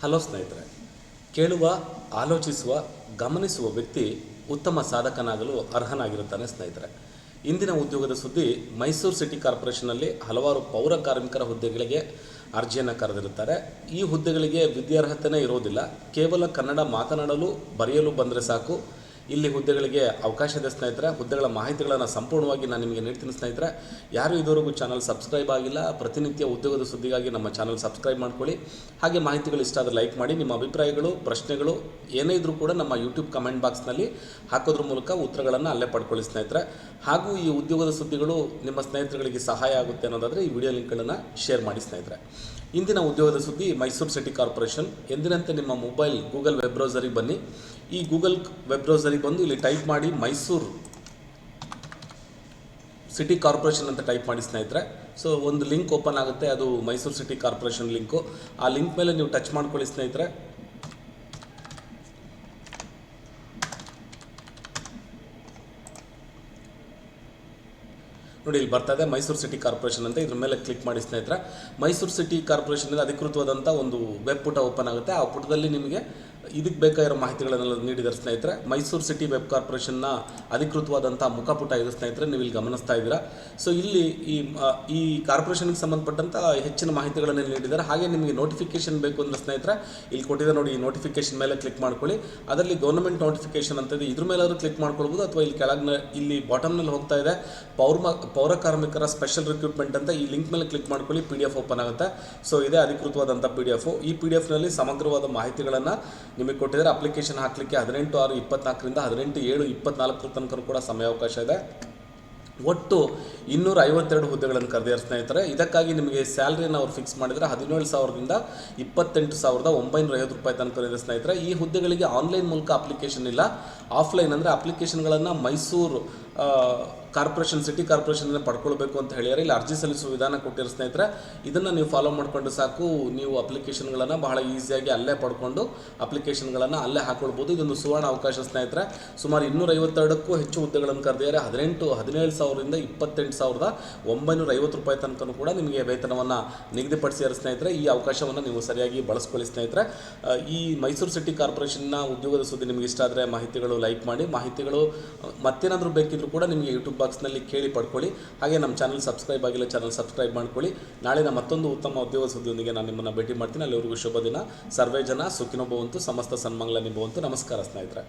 Hello ಸ್ನೇಹಿತರೆ, ಕೇಳುವ, ಆಲೋಚಿಸುವ, ಗಮನಿಸುವ ವ್ಯಕ್ತಿ ಉತ್ತಮ ಸಾಧಕನಾಗಲು ಅರ್ಹನಾಗಿರುತ್ತಾನೆ ಸ್ನೇಹಿತರೆ. ಇಂದಿನ ಉದ್ಯೋಗದ ಸುದ್ದಿ, ಮೈಸೂರು ಸಿಟಿ ಕಾರ್ಪೊರೇಷನ್ನಲ್ಲಿ ಹಲವಾರು ಪೌರ ಕಾರ್ಮಿಕರ ಹುದ್ದೆಗಳಿಗೆ ಅರ್ಜಿಯನ್ನು ಕರೆದಿರುತ್ತಾರೆ. ಈ ಹುದ್ದೆಗಳಿಗೆ ವಿದ್ಯಾರ್ಹತೆನೇ ಇರೋದಿಲ್ಲ. ಕೇವಲ ಕನ್ನಡ ಮಾತನಾಡಲು, ಬರೆಯಲು ಬಂದರೆ ಸಾಕು. ಇಲ್ಲಿ ಹುದ್ದೆಗಳಿಗೆ ಅವಕಾಶ ಇದೆ ಸ್ನೇಹಿತರೆ. ಹುದ್ದೆಗಳ ಮಾಹಿತಿಗಳನ್ನು ಸಂಪೂರ್ಣವಾಗಿ ನಾನು ನಿಮಗೆ ನೀಡ್ತೀನಿ ಸ್ನೇಹಿತರ. ಯಾರು ಇದುವರೆಗೂ ಚಾನಲ್ ಸಬ್ಸ್ಕ್ರೈಬ್ ಆಗಿಲ್ಲ, ಪ್ರತಿನಿತ್ಯ ಉದ್ಯೋಗದ ಸುದ್ದಿಗಾಗಿ ನಮ್ಮ ಚಾನಲ್ ಸಬ್ಸ್ಕ್ರೈಬ್ ಮಾಡ್ಕೊಳ್ಳಿ. ಹಾಗೆ ಮಾಹಿತಿಗಳು ಇಷ್ಟ ಆದರೆ ಲೈಕ್ ಮಾಡಿ, ನಿಮ್ಮ ಅಭಿಪ್ರಾಯಗಳು, ಪ್ರಶ್ನೆಗಳು ಏನೇ ಇದ್ರೂ ಕೂಡ ನಮ್ಮ ಯೂಟ್ಯೂಬ್ ಕಮೆಂಟ್ ಬಾಕ್ಸ್ನಲ್ಲಿ ಹಾಕೋದ್ರ ಮೂಲಕ ಉತ್ತರಗಳನ್ನು ಅಲ್ಲೇ ಪಡ್ಕೊಳ್ಳಿ ಸ್ನೇಹಿತರೆ. ಹಾಗೂ ಈ ಉದ್ಯೋಗದ ಸುದ್ದಿಗಳು ನಿಮ್ಮ ಸ್ನೇಹಿತರುಗಳಿಗೆ ಸಹಾಯ ಆಗುತ್ತೆ ಅನ್ನೋದಾದರೆ ಈ ವಿಡಿಯೋ ಲಿಂಕ್ಗಳನ್ನು ಶೇರ್ ಮಾಡಿ ಸ್ನೇಹಿತರೆ. ಇಂದಿನ ಉದ್ಯೋಗದ ಸುದ್ದಿ ಮೈಸೂರು ಸಿಟಿ ಕಾರ್ಪೊರೇಷನ್. ಎಂದಿನಂತೆ ನಿಮ್ಮ ಮೊಬೈಲ್ ಗೂಗಲ್ ವೆಬ್ ಬ್ರೌಸರಿಗೆ ಬನ್ನಿ. ಈ ಗೂಗಲ್ ವೆಬ್ ಬ್ರೌಸರಿಗೆ ಬಂದು ಇಲ್ಲಿ ಟೈಪ್ ಮಾಡಿ ಮೈಸೂರು ಸಿಟಿ ಕಾರ್ಪೊರೇಷನ್ ಅಂತ ಟೈಪ್ ಮಾಡಿ ಸ್ನೇಹಿತರೆ. ಸೊ, ಒಂದು ಲಿಂಕ್ ಓಪನ್ ಆಗುತ್ತೆ. ಅದು ಮೈಸೂರು ಸಿಟಿ ಕಾರ್ಪೊರೇಷನ್ ಲಿಂಕು. ಆ ಲಿಂಕ್ ಮೇಲೆ ನೀವು ಟಚ್ ಮಾಡ್ಕೊಳ್ಳಿ ಸ್ನೇಹಿತರೆ. ನೋಡಿ, ಇಲ್ಲಿ ಬರ್ತಾ ಇದೆ ಮೈಸೂರು ಸಿಟಿ ಕಾರ್ಪೊರೇಷನ್ ಅಂತ. ಇದ್ರ ಮೇಲೆ ಕ್ಲಿಕ್ ಮಾಡಿ ಸ್ನೇಹಿತರೆ. ಮೈಸೂರು ಸಿಟಿ ಕಾರ್ಪೊರೇಷನ್ ಅಧಿಕೃತವಾದಂಥ ಒಂದು ವೆಬ್ ಪುಟ ಓಪನ್ ಆಗುತ್ತೆ. ಆ ಪುಟದಲ್ಲಿ ನಿಮಗೆ ಇದಕ್ಕೆ ಬೇಕಾಗಿರೋ ಮಾಹಿತಿಗಳನ್ನೆಲ್ಲ ನೀಡಿದ್ದಾರೆ ಸ್ನೇಹಿತರೆ. ಮೈಸೂರು ಸಿಟಿ ವೆಬ್ ಕಾರ್ಪೊರೇಷನ್ನ ಅಧಿಕೃತವಾದಂಥ ಮುಖಪುಟ ಇದು ಸ್ನೇಹಿತರೆ ನೀವು ಇಲ್ಲಿ ಗಮನಿಸ್ತಾ ಇದ್ದೀರಾ. ಸೊ ಇಲ್ಲಿ ಈ ಈ ಕಾರ್ಪೊರೇಷನ್ಗೆ ಸಂಬಂಧಪಟ್ಟಂಥ ಹೆಚ್ಚಿನ ಮಾಹಿತಿಗಳನ್ನು ನೀಡಿದ್ದಾರೆ. ಹಾಗೆ ನಿಮಗೆ ನೋಟಿಫಿಕೇಶನ್ ಬೇಕು ಅಂದರೆ ಸ್ನೇಹಿತರೆ, ಇಲ್ಲಿ ಕೊಟ್ಟಿದೆ ನೋಡಿ ಈ ನೋಟಿಫಿಕೇಶನ್ ಮೇಲೆ ಕ್ಲಿಕ್ ಮಾಡ್ಕೊಳ್ಳಿ. ಅದರಲ್ಲಿ ಗೌರ್ಮೆಂಟ್ ನೋಟಿಫಿಕೇಶನ್ ಅಂತ ಇದೆ. ಇದ್ರ ಮೇಲಾದರೂ ಕ್ಲಿಕ್ ಮಾಡ್ಕೊಳ್ಬೋದು ಅಥವಾ ಇಲ್ಲಿ ಕೆಳಗೆ ಇಲ್ಲಿ ಬಾಟಮ್ನಲ್ಲಿ ಹೋಗ್ತಾ ಇದೆ. ಪೌರ ಪೌರ ಕಾರ್ಮಿಕರ ಸ್ಪೆಷಲ್ ರಿಕ್ರೂಟ್ಮೆಂಟ್ ಅಂತ ಈ ಲಿಂಕ್ ಮೇಲೆ ಕ್ಲಿಕ್ ಮಾಡ್ಕೊಳ್ಳಿ. ಪಿ ಡಿ ಎಫ್ ಓಪನ್ ಆಗುತ್ತೆ. ಸೊ ಇದೇ ಅಧಿಕೃತವಾದಂಥ ಪಿ ಡಿ ಎಫ್. ಈ ಪಿ ಡಿ ಎಫ್ನಲ್ಲಿ ಸಮಗ್ರವಾದ ಮಾಹಿತಿಗಳನ್ನು ನಿಮಗೆ ಕೊಟ್ಟಿದ್ದಾರೆ. ಅಪ್ಲಿಕೇಶನ್ ಹಾಕಲಿಕ್ಕೆ ಹದಿನೆಂಟು, ಆರು, ಇಪ್ಪತ್ನಾಲ್ಕರಿಂದ ಹದಿನೆಂಟು, ಏಳು ಇಪ್ಪತ್ನಾಲ್ಕರ ತನಕ ಕೂಡ ಸಮಯಾವಕಾಶ ಇದೆ. ಒಟ್ಟು ಇನ್ನೂರ ಐವತ್ತೆರಡು ಹುದ್ದೆಗಳನ್ನು ಕರೆದಿದ್ದಾರೆ ಸ್ನೇಹಿತರೆ. ಇದಕ್ಕಾಗಿ ನಿಮಗೆ ಸ್ಯಾಲ್ರಿಯನ್ನು ಅವ್ರು ಫಿಕ್ಸ್ ಮಾಡಿದರೆ ಹದಿನೇಳು ಸಾವಿರದಿಂದ ಇಪ್ಪತ್ತೆಂಟು ಸಾವಿರದ ಒಂಬೈನೂರ ಐವತ್ತು ರೂಪಾಯಿ ತನಕ ಇದೆ ಸ್ನೇಹಿತರೆ. ಈ ಹುದ್ದೆಗಳಿಗೆ ಆನ್ಲೈನ್ ಮೂಲಕ ಅಪ್ಲಿಕೇಶನ್ ಇಲ್ಲ. ಆಫ್ಲೈನ್ ಅಂದರೆ ಅಪ್ಲಿಕೇಶನ್ಗಳನ್ನು ಮೈಸೂರು ಕಾರ್ಪೊರೇಷನ್, ಸಿಟಿ ಕಾರ್ಪೊರೇಷನ್ ಪಡ್ಕೊಳ್ಬೇಕು ಅಂತ ಹೇಳಿದರೆ ಇಲ್ಲಿ ಅರ್ಜಿ ಸಲ್ಲಿಸುವ ವಿಧಾನ ಕೊಟ್ಟಿರೋ ಸ್ನೇಹಿತರೆ, ಇದನ್ನು ನೀವು ಫಾಲೋ ಮಾಡಿಕೊಂಡು ಸಾಕು. ನೀವು ಅಪ್ಲಿಕೇಶನ್ಗಳನ್ನು ಬಹಳ ಈಸಿಯಾಗಿ ಅಲ್ಲೇ ಪಡ್ಕೊಂಡು ಅಪ್ಲಿಕೇಶನ್ಗಳನ್ನು ಅಲ್ಲೇ ಹಾಕೊಳ್ಬೋದು. ಇದೊಂದು ಸುವರ್ಣ ಅವಕಾಶ ಸ್ನೇಹಿತರೆ. ಸುಮಾರು ಇನ್ನೂರ ಐವತ್ತೆರಡಕ್ಕೂ ಹೆಚ್ಚು ಹುದ್ದೆಗಳನ್ನು ಕರೆದಿದ್ದಾರೆ. ಹದಿನೆಂಟು, ಹದಿನೇಳು ಸಾವಿರದಿಂದ ಇಪ್ಪತ್ತೆಂಟು ಸಾವಿರದ ಒಂಬೈನೂರ ಐವತ್ತು ರೂಪಾಯಿ ತನಕ ಕೂಡ ನಿಮಗೆ ವೇತನವನ್ನು ನಿಗದಿಪಡಿಸಿದ ಸ್ನೇಹಿತರೆ. ಈ ಅವಕಾಶವನ್ನು ನೀವು ಸರಿಯಾಗಿ ಬಳಸ್ಕೊಳ್ಳಿ ಸ್ನೇಹಿತರೆ. ಈ ಮೈಸೂರು ಸಿಟಿ ಕಾರ್ಪೊರೇಷನ್ನ ಉದ್ಯೋಗದ ಸುದ್ದಿ ನಿಮಗೆ ಇಷ್ಟ ಆದರೆ ಮಾಹಿತಿಗಳು ಲೈಕ್ ಮಾಡಿ. ಮಾಹಿತಿಗಳು ಮತ್ತೇನಾದರೂ ಬೇಕಿದ್ರೂ ಕೂಡ ನಿಮಗೆ ಯೂಟ್ಯೂಬ್ ಬಾಕ್ಸ್ನಲ್ಲಿ ಕೇಳಿ ಪಡ್ಕೊಳ್ಳಿ. ಹಾಗೆ ನಮ್ಮ ಚಾನಲ್ ಸಬ್ಸ್ಕ್ರೈಬ್ ಆಗಿಲ್ಲ ಚಾನಲ್ ಸಬ್ಸ್ಕ್ರೈಬ್ ಮಾಡ್ಕೊಳ್ಳಿ. ನಾಳಿನ ಮತ್ತೊಂದು ಉತ್ತಮ ಉದ್ಯೋಗ ಸುದ್ದಿಯೊಂದಿಗೆ ನಾನು ನಿಮ್ಮನ್ನು ಭೇಟಿ ಮಾಡ್ತೀನಿ. ಅಲ್ಲಿವರೆಗೂ ಶುಭ ದಿನ. ಸರ್ವೇ ಜನ ಸುಖಿನೋ ಭವಂತು ಸಮಸ್ತ ಸನ್ಮಂಗಲ ನಿಭವಂತು. ನಮಸ್ಕಾರ ಸ್ನೇಹಿತರೆ.